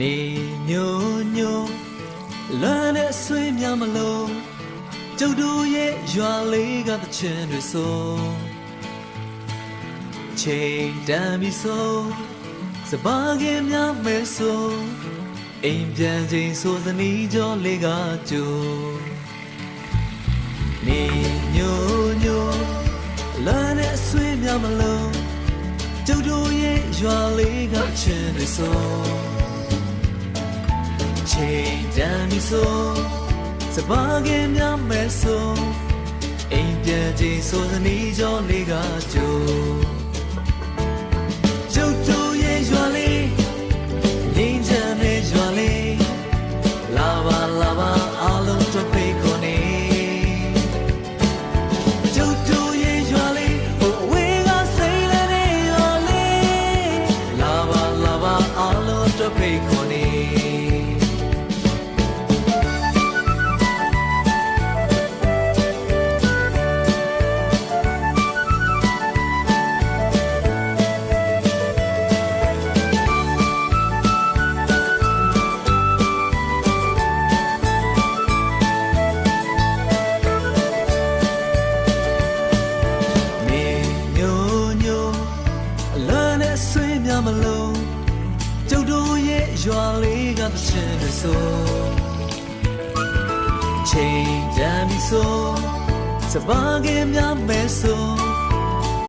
နေညိုညိုလွမ်းတဲ့ဆွေးများမလို့ကျုပ်တို့ရဲ့ရွာလေးကတချင်တွေဆိုချိန်တန်ပြီဆိုစပါးကင်များမဲဆိုအိမ်ပြန်ချိန်ဆိုစနီးကြောလေးကကြိုနေညိုညိုလွမ်းတဲ့ဆွေးများမလို့ကျုပ်တို့ရဲ့ရွာလေးကချင်တွေဆို ချိန်တန်ပြီဆိုစပါးကင်များမဲ့ဆိုအိမ်ပြန်ချိန်ဆိုစနီးကြောလေးကကြိုကျုပ်တို့ရဲ့ရွာလေးငင်းချမ်းတဲ့ရွာလေးလာပါလာပါအားလုံးတို့ဖိတ်ခေါ်နေကျုပ်တို့ရဲ့ရွာလေးဟိုအဝေးကစိတ်လည်းတဲ့ရွာလေးလာပါလာပါအားလုံးတို့ဖိတ်ခေါ်နေနေ များမလို့ကျုပ်တို့ရဲ့ရွာလေးကတစ်ချက်နဲ့ဆိုချိန်တန်ပြီဆိုစပါးကင်များမဲဆို